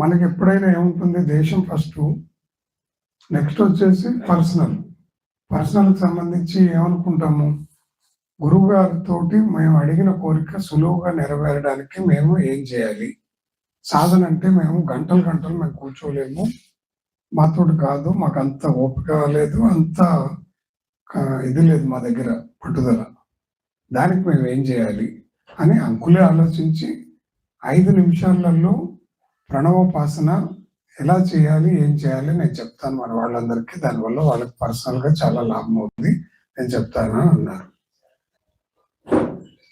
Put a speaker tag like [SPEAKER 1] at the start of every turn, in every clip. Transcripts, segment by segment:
[SPEAKER 1] మనకి ఎప్పుడైనా ఏముంటుంది? దేశం ఫస్ట్ నెక్స్ట్ వచ్చేసి పర్సనల్ పర్సనల్కి సంబంధించి ఏమనుకుంటాము? గురువు గారితోటి మేము అడిగిన కోరిక సులువుగా నెరవేరడానికి మేము ఏం చేయాలి? సాధన అంటే మేము గంటలు గంటలు మేము కూర్చోలేము. మాతోటి కాదు మాకు అంత ఓపిక లేదు అంత ఇది లేదు మా దగ్గర పట్టుదల. దానికి మేము ఏం చేయాలి? అని అంకులే ఆలోచించి ఐదు నిమిషాలలో ప్రణవోపాసన ఎలా చేయాలి ఏం చేయాలి నేను చెప్తాను మన వాళ్ళందరికీ. దానివల్ల వాళ్ళకి పర్సనల్గా చాలా లాభం అవుతుంది నేను చెప్తాను అన్నారు.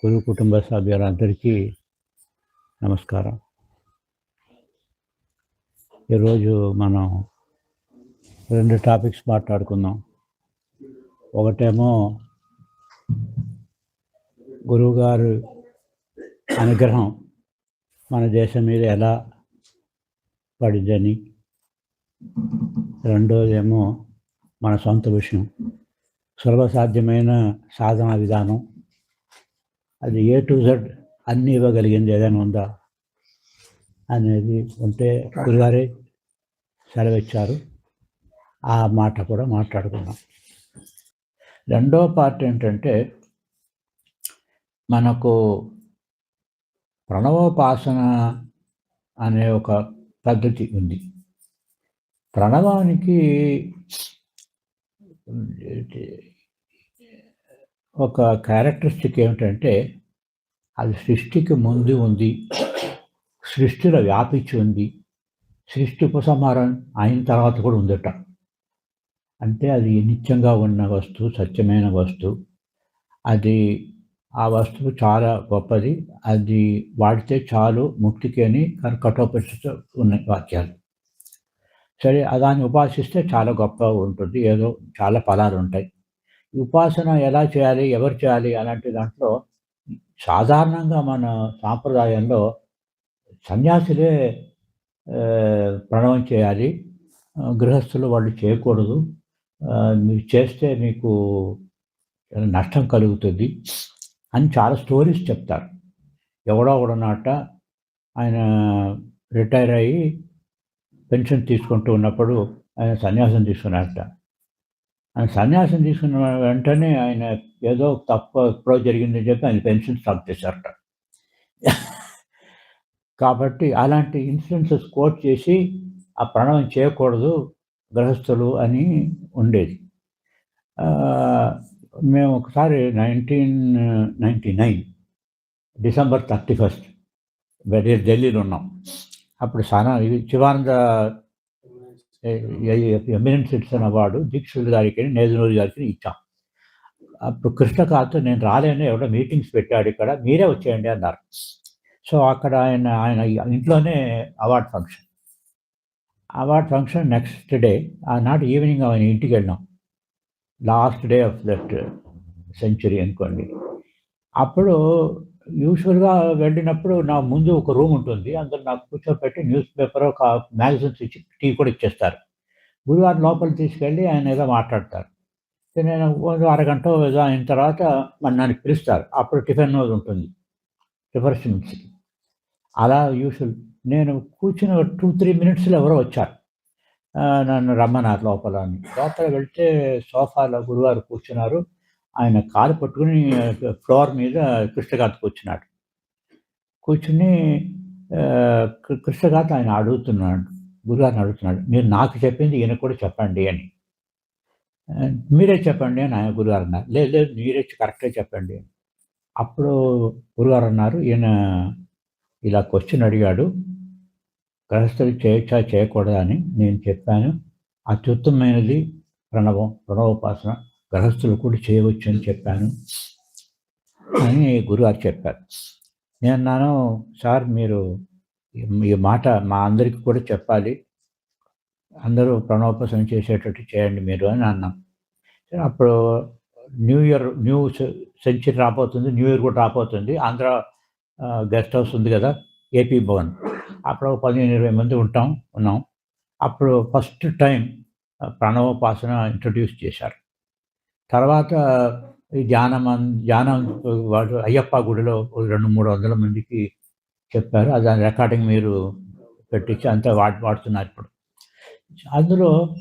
[SPEAKER 2] గురు కుటుంబ సభ్యులందరికీ నమస్కారం. ఈరోజు మనం రెండు టాపిక్స్ మాట్లాడుకుందాం. ఒకటేమో గురువుగారు అనుగ్రహం మన దేశం మీద ఎలా పడిందని. రెండోదేమో మన సొంత విషయం. సులభ సాధ్యమైన సాధన విధానం. అది ఏ టు జెడ్ అన్నీ ఇవ్వగలిగింది ఏదైనా ఉందా అనేది ఉంటే గురుగారే సెలవిచ్చారు. ఆ మాట కూడా మాట్లాడుకున్నాం రెండో పార్ట్ ఏంటంటే మనకు ప్రణవోపాసన అనే ఒక పద్ధతి ఉంది. ప్రణవానికి ఒక క్యారెక్టరిస్టిక్ ఏమిటంటే అది సృష్టికి ముందు ఉంది సృష్టిలో వ్యాపించి ఉంది సృష్టి ఉపసంహారం అయిన తర్వాత కూడా ఉందట. అంటే అది నిత్యంగా ఉన్న వస్తువు సత్యమైన వస్తువు అది ఆ వస్తువు చాలా గొప్పది. అది వాడితే చాలు ముక్తికి అని కఠోపరిస్థితి ఉన్నాయి వాక్యాలు. సరే దాన్ని ఉపాసిస్తే చాలా గొప్ప ఉంటుంది. ఏదో చాలా ఫలాలు ఉంటాయి. ఉపాసన ఎలా చేయాలి ఎవరు చేయాలి అలాంటి దాంట్లో సాధారణంగా మన సాంప్రదాయంలో సన్యాసులే ప్రణవం చేయాలి. గృహస్థులు వాళ్ళు చేయకూడదు. మీరు చేస్తే మీకు నష్టం కలుగుతుంది. అని చాలా స్టోరీస్ చెప్తారు. ఎవడో ఒకడనట ఆయన రిటైర్ అయ్యి పెన్షన్ తీసుకుంటూ ఉన్నప్పుడు ఆయన సన్యాసం తీసుకున్నారట ఆయన సన్యాసం తీసుకున్న వెంటనే ఆయన ఏదో తప్పు ఎప్పుడో జరిగిందని చెప్పి ఆయన పెన్షన్ స్టాప్ చేశారట. కాబట్టి అలాంటి ఇన్సిడెన్సెస్ కోట్ చేసి ఆ ప్రణవం చేయకూడదు గృహస్థులు అని ఉండేది. మేము ఒకసారి nineteen ninety nine December thirty first very ఢిల్లీలో ఉన్నాం. అప్పుడు సానా ఇది శివానంద ఎమినెంట్ సిటిజన్ అవార్డు దీక్షులు గారికి నేదునూరి గారికి ఇచ్చాం. అప్పుడు కృష్ణకాంత్ నేను రాలేను ఎవడో మీటింగ్స్ పెట్టాడు ఇక్కడ మీరే వచ్చేయండి అన్నారు. సో అక్కడ ఆయన ఆయన ఇంట్లోనే award function. Award function next day ఆనాడు ఈవినింగ్ ఆయన ఇంటికి వెళ్ళాం. Last day of that century అనుకోండి. అప్పుడు యూజువల్గా వెళ్ళినప్పుడు నా ముందు ఒక రూమ్ ఉంటుంది. అందులో నాకు కూర్చోబెట్టి న్యూస్ పేపర్ ఒక మ్యాగజైన్స్ ఇచ్చి టీ కూడా ఇచ్చేస్తారు. గురువారం లోపల తీసుకెళ్ళి ఆయన ఏదో మాట్లాడతారు. నేను అరగంట ఏదో అయిన తర్వాత మరి నన్ను పిలుస్తారు. అప్పుడు టిఫిన్ ఉంటుంది. రిఫరెన్స్కి అలా యూజువల్ నేను కూర్చున్న టూ త్రీ మినిట్స్లో ఎవరో వచ్చారు. నన్ను రమ్మన్నారు లోపల అని. లోపల వెళ్తే సోఫాలో గురువారు కూర్చున్నారు. ఆయన కాలు పట్టుకుని ఫ్లోర్ మీద కృష్ణగాథ కూర్చున్నాడు కూర్చుని కృష్ణగాథ ఆయన అడుగుతున్నాడు. గురుగారిని అడుగుతున్నాడు మీరు నాకు చెప్పింది ఈయన కూడా చెప్పండి అని. మీరే చెప్పండి అని ఆయన గురుగారు అన్నారు. లేదు లేదు మీరే కరెక్ట్గా చెప్పండి అని. అప్పుడు గురుగారు అన్నారు ఈయన ఇలా క్వశ్చన్ అడిగాడు. గృహస్థులు చేయొచ్చా చేయకూడదా అని నేను చెప్పాను. అత్యుత్తమైనది ప్రణవం ప్రణవోపాసన గ్రహస్థులు కూడా చేయవచ్చు అని చెప్పాను. అని గురుగారు చెప్పారు. నేను అన్నాను సార్ మీరు ఈ- మాట మా అందరికీ కూడా చెప్పాలి. అందరూ ప్రణోపాసన చేసేటట్టు చేయండి మీరు అని అన్నాం. అప్పుడు న్యూ ఇయర్ న్యూ సెంచరీ రాబోతుంది న్యూ ఇయర్ కూడా రాబోతుంది. ఆంధ్ర గెస్ట్ హౌస్ ఉంది కదా ఏపీ భవన్. అప్పుడు ఒక పదిహేను ఇరవై మంది ఉంటాం ఉన్నాం. అప్పుడు ఫస్ట్ టైం ప్రణవోపాసన ఇంట్రడ్యూస్ చేశారు. తర్వాత ఈ ధ్యానం ధ్యానం వాడు అయ్యప్ప గుడిలో రెండు మూడు వందల మందికి చెప్పారు. అది దాని రికార్డింగ్ మీరు పెట్టించి అంతా వాడు వాడుతున్నారు ఇప్పుడు. అందులో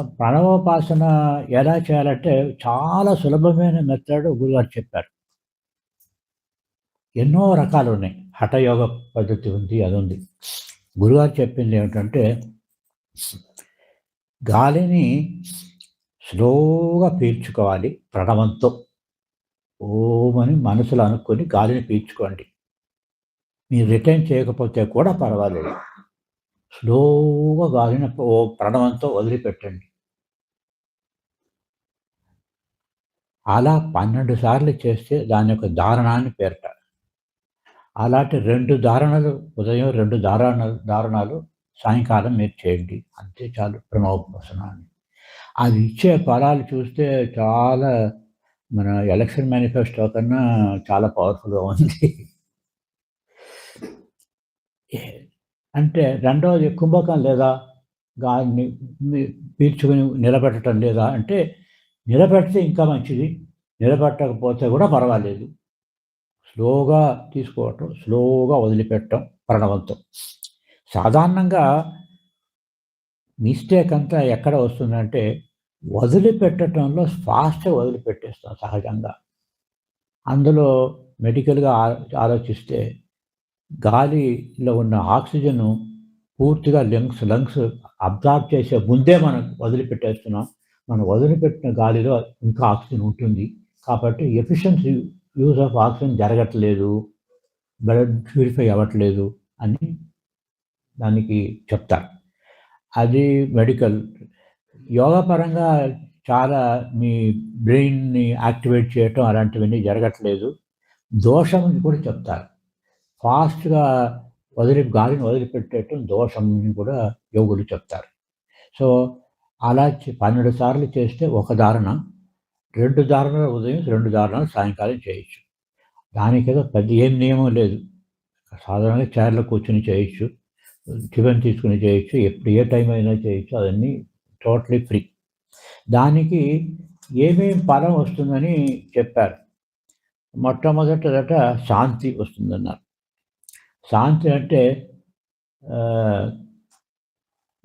[SPEAKER 2] ప్రణవోపాసన ఎలా చేయాలంటే చాలా సులభమైన మెథడ్ గురుగారు చెప్పారు. ఎన్నో రకాలు ఉన్నాయి. హఠయోగ పద్ధతి ఉంది అది ఉంది గురుగారు చెప్పింది ఏమిటంటే గాలిని స్లోగా పీల్చుకోవాలి ప్రణవంతో. ఓమని మనసులో అనుకొని గాలిని పీల్చుకోండి. మీరు రిటర్న్ చేయకపోతే కూడా పర్వాలేదు. స్లోగా గాలిని ఓ ప్రణవంతో వదిలిపెట్టండి. అలా పన్నెండు సార్లు చేస్తే దాని యొక్క దారుణాన్ని పేరట అలాంటి రెండు ధారణలు ఉదయం రెండు దారుణాలు దారుణాలు సాయంకాలం మీరు చేయండి. అంతే చాలు ప్రణవోపాసన అని అది ఇచ్చే ఫలాలు చూస్తే చాలా మన ఎలక్షన్ మేనిఫెస్టో కన్నా చాలా పవర్ఫుల్గా ఉంది. అంటే రెండవది కుంభకం లేదా గాలిని పీల్చుకుని నిలబెట్టడం లేదా అంటే నిలబెడితే ఇంకా మంచిది నిలబెట్టకపోతే కూడా పర్వాలేదు. స్లోగా తీసుకోవటం స్లోగా వదిలిపెట్టడం ప్రణవంతం సాధారణంగా మిస్టేక్ అంతా ఎక్కడ వస్తుందంటే వదిలిపెట్టడంలో ఫాస్ట్గా వదిలిపెట్టేస్తాం సహజంగా. అందులో మెడికల్గా ఆ- ఆలోచిస్తే గాలిలో ఉన్న ఆక్సిజన్ పూర్తిగా లంగ్స్ లంగ్స్ అబ్జార్బ్ చేసే ముందే మనం వదిలిపెట్టేస్తున్నాం. మనం వదిలిపెట్టిన గాలిలో ఇంకా ఆక్సిజన్ ఉంటుంది. కాబట్టి ఎఫిషియన్సీ యూజ్ ఆఫ్ ఆక్సిజన్ జరగట్లేదు బ్లడ్ ప్యూరిఫై అవ్వట్లేదు అని దానికి చెప్తారు. అది మెడికల్ యోగా పరంగా చాలా మీ బ్రెయిన్ని యాక్టివేట్ చేయటం అలాంటివన్నీ జరగట్లేదు. దోషం అని కూడా చెప్తారు. ఫాస్ట్గా వదిలి గాలిని వదిలిపెట్టేయటం దోషం అని కూడా యోగులు చెప్తారు. సో అలా పన్నెండు సార్లు చేస్తే ఒక దారుణ రెండు దారుణాలు ఉదయం రెండు దారుణాలు సాయంకాలం చేయొచ్చు. దానికి పెద్ద ఏం నియమం లేదు. సాధారణంగా చైర్లో కూర్చొని చేయొచ్చు. టిఫిన్ తీసుకుని చేయొచ్చు. ఎప్పుడు ఏ టైం అయినా చేయొచ్చు. అవన్నీ టోటలీ ఫ్రీ. దానికి ఏమేమి ఫలం వస్తుందని చెప్పారు. మొట్టమొదటదట శాంతి వస్తుందన్నారు. శాంతి అంటే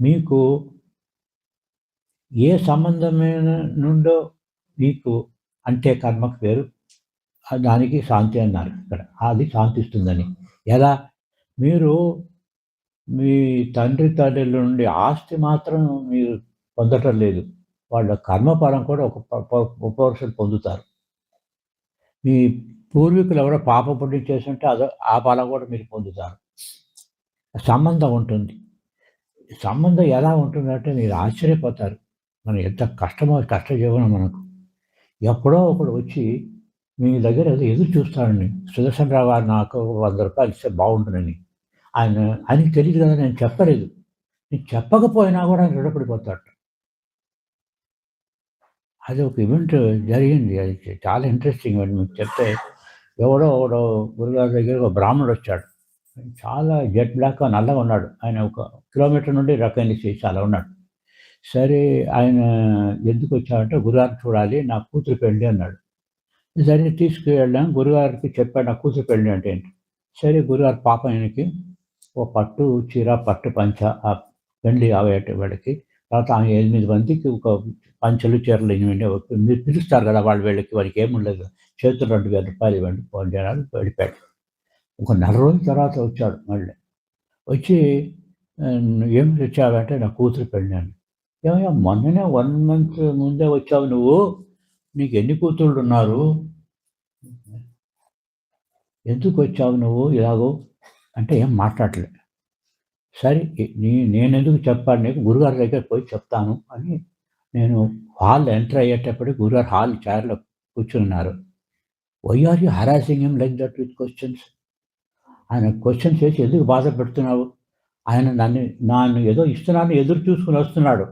[SPEAKER 2] మీకు ఏ సంబంధమైన నుండో మీకు అంటే కర్మకు పేరు దానికి శాంతి అన్నారు ఇక్కడ. అది శాంతిస్తుందని. ఎలా? మీరు మీ తండ్రి తల్లిల నుండి ఆస్తి మాత్రం మీరు పొందటం లేదు. వాళ్ళ కర్మఫలం కూడా ఒక ఉపవర్షలు పొందుతారు. మీ పూర్వీకులు ఎవరో పాప పుణ్యం చేస్తుంటే అదో ఆ ఫలం కూడా మీరు పొందుతారు. సంబంధం ఉంటుంది. సంబంధం ఎలా ఉంటుందంటే మీరు ఆశ్చర్యపోతారు. మనం ఎంత కష్టమో కష్టజీవనం మనకు. ఎప్పుడో ఒకడు వచ్చి మీ దగ్గర ఏదో ఎదురు చూస్తానని సుదర్శన్ రావు గారు నాకు వంద రూపాయలు ఇస్తే బాగుంటుందని. ఆయన ఆయనకి తెలియదు కదా నేను చెప్పలేదు. నేను చెప్పకపోయినా కూడా ఆయన రుణపడిపోతాడు. అది ఒక ఈవెంట్ జరిగింది. అది చాలా ఇంట్రెస్టింగ్ అండి. మీకు చెప్తే ఎవడో ఒకడో గురుగారి దగ్గర ఒక బ్రాహ్మణుడు వచ్చాడు. చాలా జెట్ బ్లాక్ నల్లగా ఉన్నాడు. ఆయన ఒక కిలోమీటర్ నుండి రకం చేసి అలా ఉన్నాడు. సరే ఆయన ఎందుకు వచ్చాడంటే గురుగారిని చూడాలి నా కూతురు పెళ్ళి అన్నాడు. సరే తీసుకువెళ్ళాం. గురుగారికి చెప్పాడు నా కూతురు పెళ్ళి అంటే ఏంటి? సరే గురుగారు పాప ఆయనకి ఓ పట్టు చీర పట్టు పంచ ఆ పెళ్ళి అవేట వాడికి తర్వాత ఆమె ఎనిమిది మందికి ఒక పంచలు చీరలు ఇవ్వండి మీరు పిలుస్తారు కదా వాళ్ళు వీళ్ళకి వాడికి ఏముండదు చేతులు రెండు వేల రూపాయలు ఇవ్వండి ఫోన్ చేయాలి వెళ్ళిపోయాడు. ఒక నెల రోజుల తర్వాత వచ్చాడు మళ్ళీ. వచ్చి ఏం తెచ్చావంటే నా కూతురు పెళ్ళాను ఏమయ్యా మొన్ననే వన్ మంత్ ముందే వచ్చావు నువ్వు. నీకు ఎన్ని కూతుళ్ళు ఉన్నారు? ఎందుకు వచ్చావు నువ్వు ఇలాగో? అంటే ఏం మాట్లాడలే. సరే నీ నేను ఎందుకు చెప్పాను నీకు గురుగారి దగ్గర పోయి చెప్తాను అని నేను హాల్ ఎంటర్ అయ్యేటప్పటికి గురుగారు హాల్ చైర్లో కూర్చున్నారు why are you harassing him like that with questions ఆయన క్వశ్చన్స్ చేసి ఎందుకు బాధ పెడుతున్నావు ఆయన నన్ను నన్ను ఏదో ఇస్తున్నాను ఎదురు చూసుకుని వస్తున్నాడు.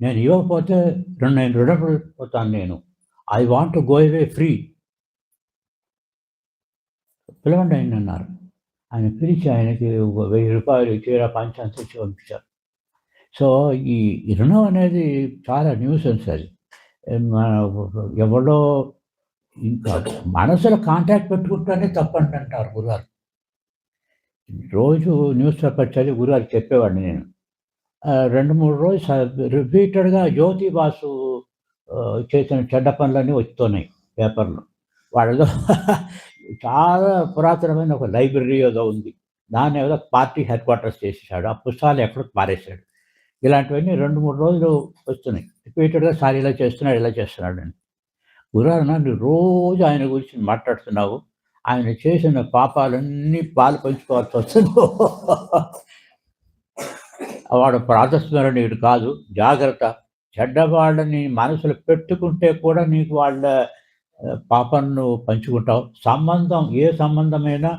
[SPEAKER 2] నేను ఇవ్వకపోతే రెండు నేను రుణపడిపోతాను నేను. I want to go away free పిలవండి ఆయన అన్నారు. ఆయన పిలిచి ఆయనకి వెయ్యి రూపాయలు చీర పంచాన్ని తెచ్చి పంపించారు. సో ఈ రుణం అనేది చాలా న్యూసెన్స్ అది. మన ఎవడో ఇంకా మనసులో కాంటాక్ట్ పెట్టుకుంటానే తప్పంటుంటారు గురుగారు. రోజు న్యూస్ పేపర్ చదివి గురుగారికి చెప్పేవాడిని నేను. రెండు మూడు రోజులు రిపీటెడ్గా జ్యోతి బాసు చేసిన చెడ్డ పనులన్నీ వస్తున్నాయి పేపర్లో. వాళ్ళలో చాలా పురాతనమైన ఒక లైబ్రరీ ఏదో ఉంది. దాన్ని ఏదో పార్టీ హెడ్ క్వార్టర్స్ చేసేసాడు. ఆ పుస్తకాలు ఎక్కడో పారేశాడు. ఇలాంటివన్నీ రెండు మూడు రోజులు వస్తున్నాయి. రిపీటెడ్గా సార్ ఇలా చేస్తున్నాడు ఇలా చేస్తున్నాడు అని. గురుగారు రోజు ఆయన గురించి మాట్లాడుతున్నావు. ఆయన చేసిన పాపాలన్నీ పాలు పంచుకోవాల్సి వస్తుంది వాడు ప్రాతస్మరణీయుడు కాదు. జాగ్రత్త. చెడ్డవాళ్ళని మనసులో పెట్టుకుంటే కూడా నీకు వాళ్ళ పాపను పంచుకుంటావు. సంబంధం ఏ సంబంధమైనా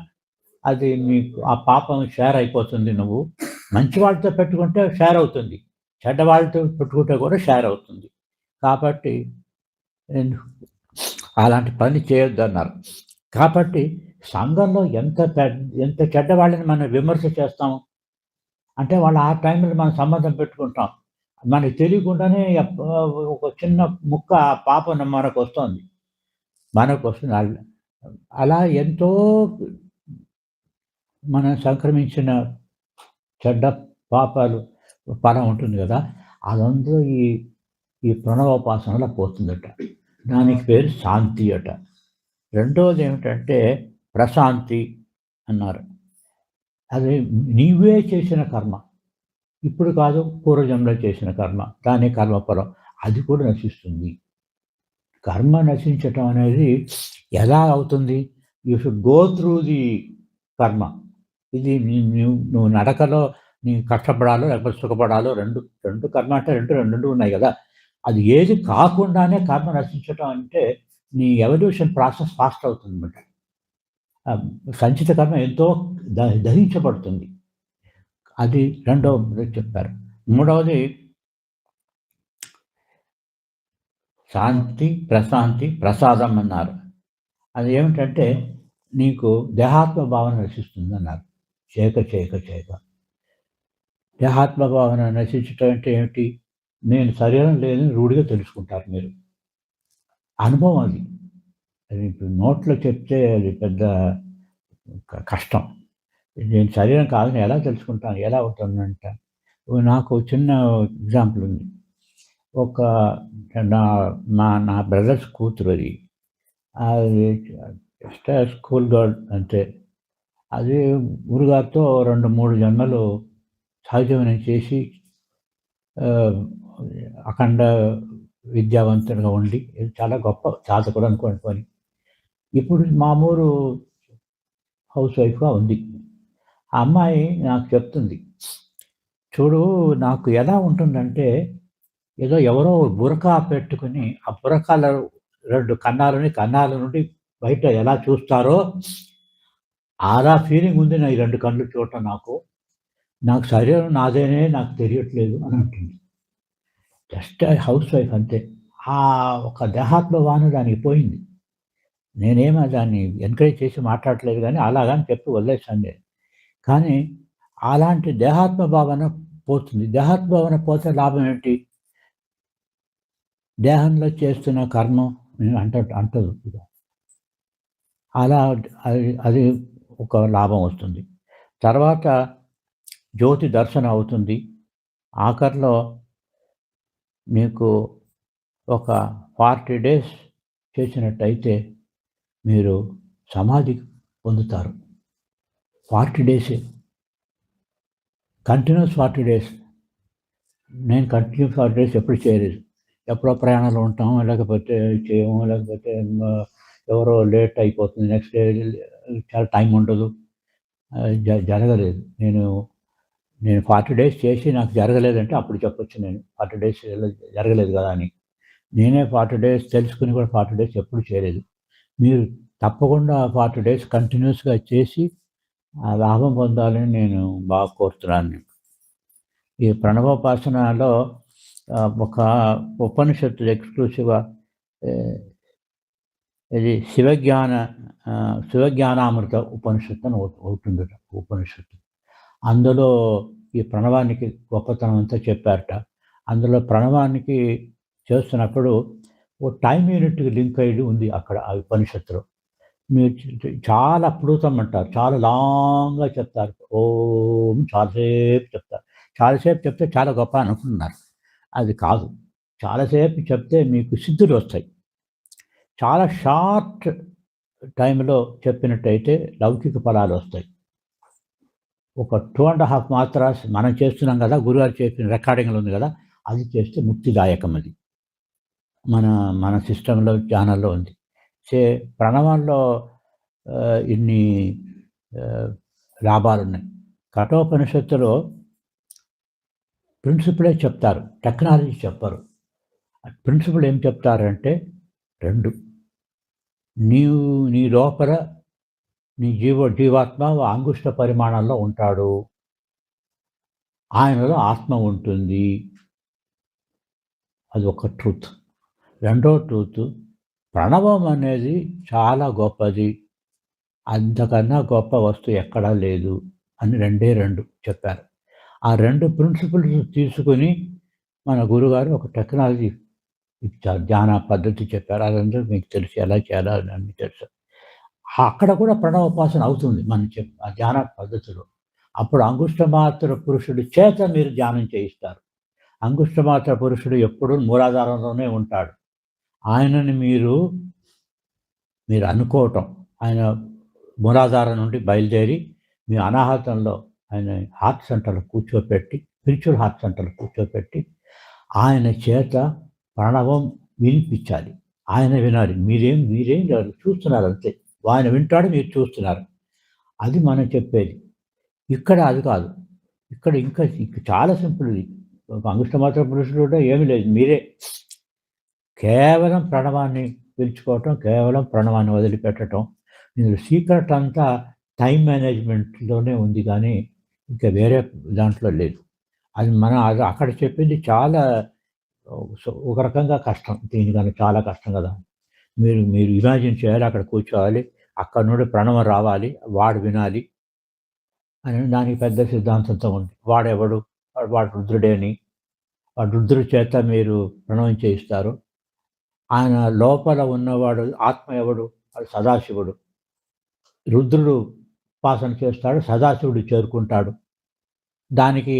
[SPEAKER 2] అది నీకు ఆ పాపం షేర్ అయిపోతుంది నువ్వు. మంచి వాళ్ళతో పెట్టుకుంటే షేర్ అవుతుంది. చెడ్డ వాళ్ళతో పెట్టుకుంటే కూడా షేర్ అవుతుంది. కాబట్టి అలాంటి పని చేయొద్దు అన్నారు కాబట్టి సంఘంలో ఎంత పెద్ద ఎంత చెడ్డవాళ్ళని మనం విమర్శ చేస్తాము? అంటే వాళ్ళు ఆ టైంలో మనం సంబంధం పెట్టుకుంటాం. మనకి తెలియకుండానే ఒక చిన్న ముక్క పాపం మనకు వస్తుంది. మనకు వస్తుంది. అలా ఎంతో మనం సంక్రమించిన చెడ్డ పాపాలు పరం ఉంటుంది కదా అదంతా ఈ ఈ ప్రణవోపాసనలో పోతుందట. దానికి పేరు శాంతి అట. రెండవది ఏమిటంటే ప్రశాంతి అన్నారు. అది నీవే చేసిన కర్మ. ఇప్పుడు కాదు పూర్వజంలో చేసిన కర్మ. దాని కర్మఫలం. అది కూడా నశిస్తుంది. కర్మ నశించటం అనేది ఎలా అవుతుంది? You should go through the karma. ఇది నువ్వు నువ్వు నడకలో నీ కష్టపడాలో లేకపోతే సుఖపడాలో రెండు రెండు కర్మ అంటే రెండు రెండు రెండు ఉన్నాయి కదా. అది ఏది కాకుండానే కర్మ నశించటం అంటే నీ ఎవల్యూషన్ ప్రాసెస్ ఫాస్ట్ అవుతుంది అనమాట సంచిత కర్మ ఎంతో ద- దహించబడుతుంది. అది రెండవ చెప్పారు. మూడవది శాంతి ప్రశాంతి ప్రసాదం అన్నారు. అది ఏమిటంటే నీకు దేహాత్మ భావన నశిస్తుంది అన్నారు. చేక చేయక చేయక దేహాత్మ భావన నశించటం అంటే ఏమిటి? నేను శరీరం లేదని రూఢిగా తెలుసుకుంటారు మీరు. అనుభవం అది. అది ఇప్పుడు నోట్లో చెప్తే అది పెద్ద కష్టం. నేను శరీరం కాదని ఎలా తెలుసుకుంటాను? ఎలా అవుతుందంట? నాకు చిన్న ఎగ్జాంపుల్ ఉంది. ఒక నా మా నా బ్రదర్స్ కూతురు అది. అది స్కూల్ గర్ల్ అంతే. అది గురుగారితో రెండు మూడు జన్మలు సహజీవనం చేసి అఖండ విద్యావంతుడిగా ఉండి ఇది చాలా గొప్ప జాతకుడు అనుకోండి పని. ఇప్పుడు మామూలు హౌస్ వైఫ్గా ఉంది. ఆ అమ్మాయి నాకు చెప్తుంది చూడు నాకు ఎలా ఉంటుందంటే ఏదో ఎవరో బురకా పెట్టుకుని ఆ బురకాల రెండు కన్నాలని కన్నాల నుండి బయట ఎలా చూస్తారో ఆరా ఫీలింగ్ ఉంది నా ఈ రెండు కళ్ళు చూడటం నాకు. నాకు శరీరం నాదేనే నాకు తెలియట్లేదు అని అంటుంది. జస్ట్ హౌస్ వైఫ్ అంతే. ఆ ఒక దేహాత్మ వాన దానికి పోయింది. నేనేమో దాన్ని ఎంకరేజ్ చేసి మాట్లాడలేదు కానీ అలాగని చెప్పి వదిలేసాను నేను కానీ అలాంటి దేహాత్మ భావన పోతుంది. దేహాత్మ భావన పోతే లాభం ఏంటి? దేహంలో చేస్తున్న కర్మ అంట అంటదు అలా అది అది ఒక లాభం వస్తుంది. తర్వాత జ్యోతి దర్శనం అవుతుంది. ఆఖరిలో మీకు ఒక ఫార్టీ డేస్ చేసినట్టయితే మీరు సమాధి పొందుతారు. ఫార్టీ డేసే కంటిన్యూస్ ఫార్టీ డేస్. నేను కంటిన్యూస్ ఫార్టీ డేస్ ఎప్పుడు చేయలేదు. ఎప్పుడో ప్రయాణాలు ఉంటాం లేకపోతే చేయము లేకపోతే ఎవరో లేట్ అయిపోతుంది. నెక్స్ట్ డే చాలా టైం ఉండదు. జ- జరగలేదు. నేను నేను ఫార్టీ డేస్ చేసి నాకు జరగలేదంటే అప్పుడు చెప్పొచ్చు నేను. ఫార్టీ డేస్ జరగలేదు కదా అని. నేనే ఫార్టీ డేస్ తెలుసుకుని కూడా ఫార్టీ డేస్ ఎప్పుడు చేయలేదు. మీరు తప్పకుండా ఫార్టీ డేస్ కంటిన్యూస్గా చేసి ఆ లాభం పొందాలని నేను బాగా కోరుతున్నాను. ఈ ప్రణవోపాసనలో ఒక ఉపనిషత్తు ఎక్స్క్లూసివ్గా ఇది శివజ్ఞాన శివజ్ఞానామృత ఉపనిషత్తు అని ఒకటి ఉపనిషత్తు. అందులో ఈ ప్రణవానికి గొప్పతనం అంతా చెప్పారట. అందులో ప్రణవానికి చేస్తున్నప్పుడు ఓ టైం యూనిట్కి లింక్ అయ్యి ఉంది అక్కడ ఆ ఉపనిషత్తులో. మీరు చాలా ప్లూతం అంటారు. చాలా లాంగ్గా చెప్తారు. ఓం చాలాసేపు చెప్తారు. చాలాసేపు చెప్తే చాలా గొప్ప అనుకుంటున్నారు. అది కాదు. చాలాసేపు చెప్తే మీకు సిద్ధులు వస్తాయి. చాలా షార్ట్ టైంలో చెప్పినట్టయితే లౌకిక ఫలాలు వస్తాయి. ఒక టూ అండ్ హాఫ్ మాత్రాస్ మనం చేస్తున్నాం కదా గురుగారు చెప్పిన రికార్డింగ్లు ఉంది కదా అది చేస్తే ముక్తిదాయకం అది. మన మన సిస్టంలో ధ్యానంలో ఉంది. సే ప్రణవంలో ఇన్ని లాభాలు ఉన్నాయి కఠోపనిషత్తులో ప్రిన్సిపలే చెప్తారు. టెక్నాలజీ చెప్పరు. ప్రిన్సిపల్ ఏం చెప్తారంటే రెండు. నీవు నీ లోపల నీ జీవ జీవాత్మ అంగుష్ట పరిమాణంలో ఉంటాడు. ఆయనలో ఆత్మ ఉంటుంది. అది ఒక ట్రూత్. రెండో ట్రూత్ ప్రణవం అనేది చాలా గొప్పది. అంతకన్నా గొప్ప వస్తువు ఎక్కడా లేదు అని రెండే రెండు చెప్పారు. ఆ రెండు ప్రిన్సిపల్స్ తీసుకుని మన గురుగారు ఒక టెక్నాలజీ ఇచ్చారు ధ్యాన పద్ధతి చెప్పారు. అదంతా మీకు తెలుసు ఎలా చేయాలో అని తెలుసు. అక్కడ కూడా ప్రణవోపాసన అవుతుంది మనం చెప్ ఆ ధ్యాన పద్ధతిలో. అప్పుడు అంగుష్టమాత్ర పురుషుడు చేత మీరు ధ్యానం చేయిస్తారు. అంగుష్టమాత్ర పురుషుడు ఎప్పుడూ మూలాధారంలోనే ఉంటాడు. ఆయనని మీరు మీరు అనుకోవటం. ఆయన మూలాధారం నుండి బయలుదేరి మీ అనాహతంలో ఆయన హార్ట్ సెంటర్లో కూర్చోపెట్టి స్పిరిచువల్ హార్ట్ సెంటర్లో కూర్చోపెట్టి ఆయన చేత ప్రణవం వినిపించాలి. ఆయన వినాలి. మీరేం మీరేం చూస్తున్నారు అంతే. ఆయన వింటాడు మీరు చూస్తున్నారు. అది మనం చెప్పేది. ఇక్కడ అది కాదు. ఇక్కడ ఇంకా ఇంకా చాలా సింపుల్ ఇది. అంగుష్ట మాత్రం పురుషుడు కూడా ఏమీ లేదు. మీరే. కేవలం ప్రణవాన్ని పిలుచుకోవటం కేవలం ప్రణవాన్ని వదిలిపెట్టడం ఇందులో సీక్రెట్ అంతా టైం మేనేజ్మెంట్లోనే ఉంది కానీ ఇంకా వేరే దాంట్లో లేదు. అది మనం అది అక్కడ చెప్పింది చాలా ఒక రకంగా కష్టం. దీనికన్నా చాలా కష్టం కదా. మీరు మీరు ఇమాజిన్ చేయాలి అక్కడ కూర్చోవాలి అక్కడ నుండి ప్రణవం రావాలి వాడు వినాలి అని దానికి పెద్ద సిద్ధాంతంతో ఉంది. వాడెవడు? వాడు రుద్రుడేని. అని వాడు రుద్రుడి చేత మీరు ప్రణవం చేయిస్తారు. ఆయన లోపల ఉన్నవాడు ఆత్మ ఎవడు? వాడు సదాశివుడు. రుద్రుడు ఉపాసన చేస్తాడు సదాశివుడు చేరుకుంటాడు. దానికి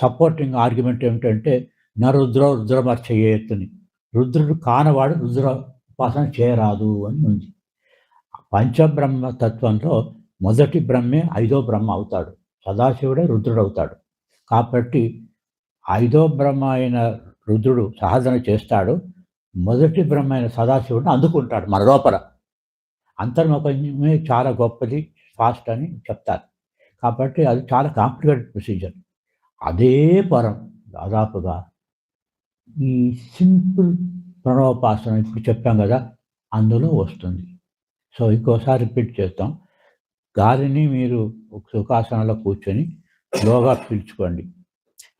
[SPEAKER 2] సపోర్టింగ్ ఆర్గ్యుమెంట్ ఏమిటంటే నరుద్ర రుద్ర రుద్రమర్చయ్యేత్తుని రుద్రుడు కానవాడు రుద్ర ఉపాసన చేయరాదు అని ఉంది. పంచబ్రహ్మ తత్వంలో మొదటి బ్రహ్మే ఐదో బ్రహ్మ అవుతాడు. సదాశివుడే రుద్రుడు అవుతాడు కాబట్టి ఐదో బ్రహ్మ అయిన రుద్రుడు సాధన చేస్తాడు. మొదటి బ్రహ్మైన సదాశివుడిని అందుకుంటాడు మన లోపల. అంతర్ముఖమే చాలా గొప్పది ఫాస్ట్ అని చెప్తారు. కాబట్టి అది చాలా కాంప్లికేటెడ్ ప్రొసీజర్. అదే పరం దాదాపుగా ఈ సింపుల్ ప్రణవోపాసన ఇప్పుడు చెప్పాం కదా అందులో వస్తుంది. సో ఇంకోసారి రిపీట్ చేస్తాం గాలిని మీరు సుఖాసనలో సుఖాసనంలో కూర్చొని యోగా పీల్చుకోండి.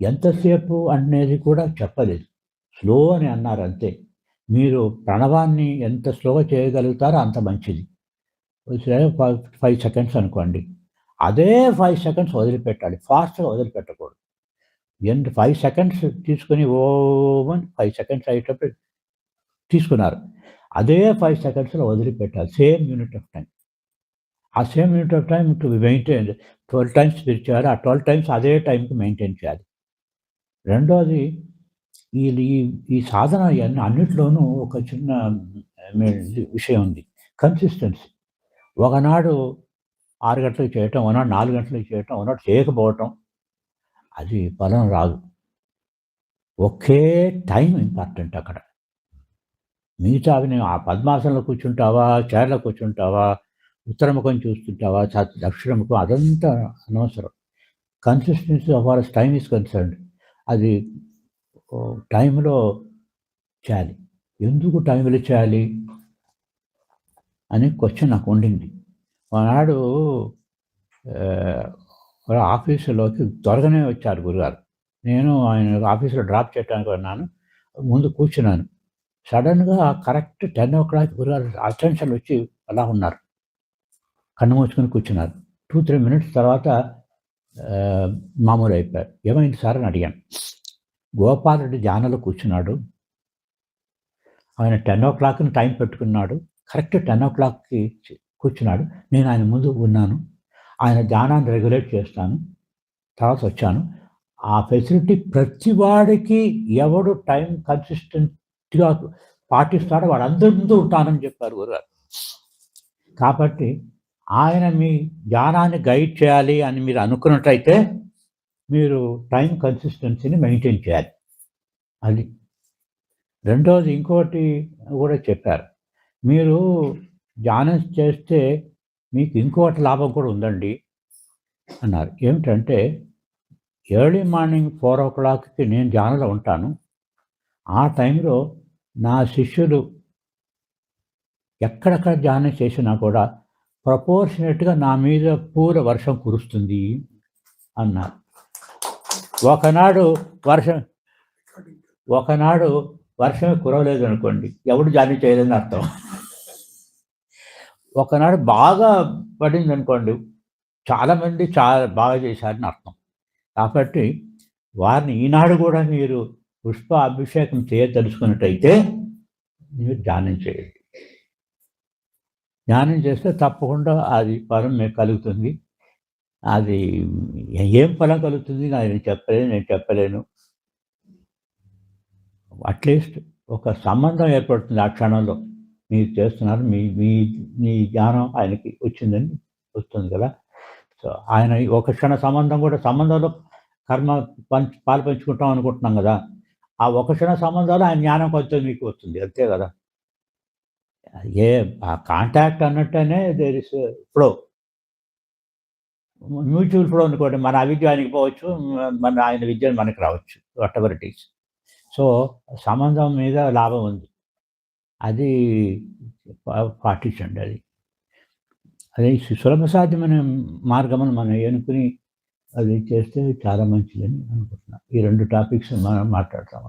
[SPEAKER 2] ఎంతసేపు అనేది కూడా చెప్పలేదు. స్లో అని అన్నారు అంతే. మీరు ప్రణవాన్ని ఎంత స్లోగా చేయగలుగుతారో అంత మంచిది. ఫైవ్ సెకండ్స్ అనుకోండి. అదే ఫైవ్ సెకండ్స్ వదిలిపెట్టాలి. ఫాస్ట్గా వదిలిపెట్టకూడదు. ఎందు ఫైవ్ సెకండ్స్ తీసుకుని ఓమని ఫైవ్ సెకండ్స్ అయ్యేటప్పుడు తీసుకున్నారు. అదే ఫైవ్ సెకండ్స్లో వదిలిపెట్టాలి. సేమ్ యూనిట్ ఆఫ్ టైం ఆ same unit of time to maintain twelve times మీరు ఆ ట్వెల్వ్ టైమ్స్ అదే టైంకి మెయింటైన్ చేయాలి. రెండోది ఈ ఈ- సాధన అన్నింటిలోనూ ఒక చిన్న విషయం ఉంది. కన్సిస్టెన్సీ. ఒకనాడు ఆరు గంటలకు చేయటం ఒకనాడు నాలుగు గంటలకు చేయటం ఒకనాడు చేయకపోవటం అది ఫలం రాదు. ఒకే టైం ఇంపార్టెంట్ అక్కడ. మిగతా అవి నేను ఆ పద్మాసనంలో కూర్చుంటావా చైర్లో కూర్చుంటావా ఉత్తరముఖం చూస్తుంటావా దక్షిణముఖం అదంతా అనవసరం. Consistency of our time is concerned. అది టైంలో చేయాలి. ఎందుకు టైంలో చేయాలి? అనే క్వశ్చన్ నాకు ఉండింది. ఆనాడు ఆఫీసులోకి త్వరగానే వచ్చారు గురుగారు. నేను ఆయన ఆఫీసులో డ్రాప్ చేయడానికి ఉన్నాను ముందు కూర్చున్నాను. సడన్గా కరెక్ట్ టెన్ ఓ క్లాక్ గురుగారు అటెన్షన్ వచ్చి అలా ఉన్నారు. కన్ను మూసుకొని కూర్చున్నారు. టూ త్రీ మినిట్స్ తర్వాత మామూలు అయిపోయారు. ఏమైంది సార్ అని అడిగాను. గోపాలుడి ధ్యానంలో కూర్చున్నాడు. ఆయన టెన్ ఓ క్లాక్ని టైం పెట్టుకున్నాడు. కరెక్ట్ టెన్ ఓ క్లాక్కి కూర్చున్నాడు. నేను ఆయన ముందు ఉన్నాను. ఆయన ధ్యానాన్ని రెగ్యులేట్ చేస్తాను. తర్వాత వచ్చాను. ఆ ఫెసిలిటీ ప్రతి వాడికి ఎవడు టైం కన్సిస్టెంట్గా పాటిస్తాడో వాడు అందరి ముందు ఉంటానని చెప్పారు గురుగారు. కాబట్టి ఆయన మీ జ్ఞానాన్ని గైడ్ చేయాలి అని మీరు అనుకున్నట్టయితే మీరు టైం కన్సిస్టెన్సీని మెయింటైన్ చేయాలి. అది. రెండోది ఇంకోటి కూడా చెప్పారు. మీరు ధ్యానం చేస్తే మీకు ఇంకోటి లాభం కూడా ఉందండి అన్నారు. ఏమిటంటే ఎర్లీ మార్నింగ్ ఫోర్ ఓ క్లాక్కి నేను ధ్యానంలో ఉంటాను. ఆ టైంలో నా శిష్యులు ఎక్కడెక్కడ ధ్యానం చేసినా కూడా ప్రపోర్షనేట్గా నా మీద పూర వర్షం కురుస్తుంది అన్నారు ఒకనాడు వర్షం ఒకనాడు వర్షమే కురవలేదు అనుకోండి. ఎవడు జాయిన్ చేయలేదని అర్థం. ఒకనాడు బాగా పడింది అనుకోండి. చాలామంది చాలా బాగా చేశారని అర్థం. కాబట్టి వారిని ఈనాడు కూడా మీరు పుష్ప అభిషేకం చేయదలుచుకున్నట్టయితే మీరు ధ్యానం చేయండి. ధ్యానం చేస్తే తప్పకుండా అది ఫలం మీకు కలుగుతుంది. అది ఏం ఫలం కలుగుతుంది నేను చెప్పలేను నేను చెప్పలేను. అట్లీస్ట్ ఒక సంబంధం ఏర్పడుతుంది ఆ క్షణంలో. మీరు చేస్తున్నారు మీ మీ మీ జ్ఞానం ఆయనకి వచ్చిందని వస్తుంది కదా. సో ఆయన ఒక క్షణ సంబంధం కూడా సంబంధంలో కర్మ పంచ పాలు పంచుకుంటాం అనుకుంటున్నాం కదా. ఆ ఒక క్షణ సంబంధాలు ఆయన జ్ఞానం కొంచెం మీకు వస్తుంది అంతే కదా. ఏ ఆ contact అన్నట్టనే there is flow mutual flow అనుకోండి మన అవిద్య ఆయనకి పోవచ్చు మన ఆయన విద్య మనకి రావచ్చు whatever it is so సంబంధం మీద లాభం ఉంది. అది పాటించండి అది. అది సులభ సాధ్యమైన మార్గమని మనం ఎన్నుకుని అది చేస్తే చాలా మంచిదని అనుకుంటున్నాను. ఈ రెండు టాపిక్స్ మనం మాట్లాడతాం.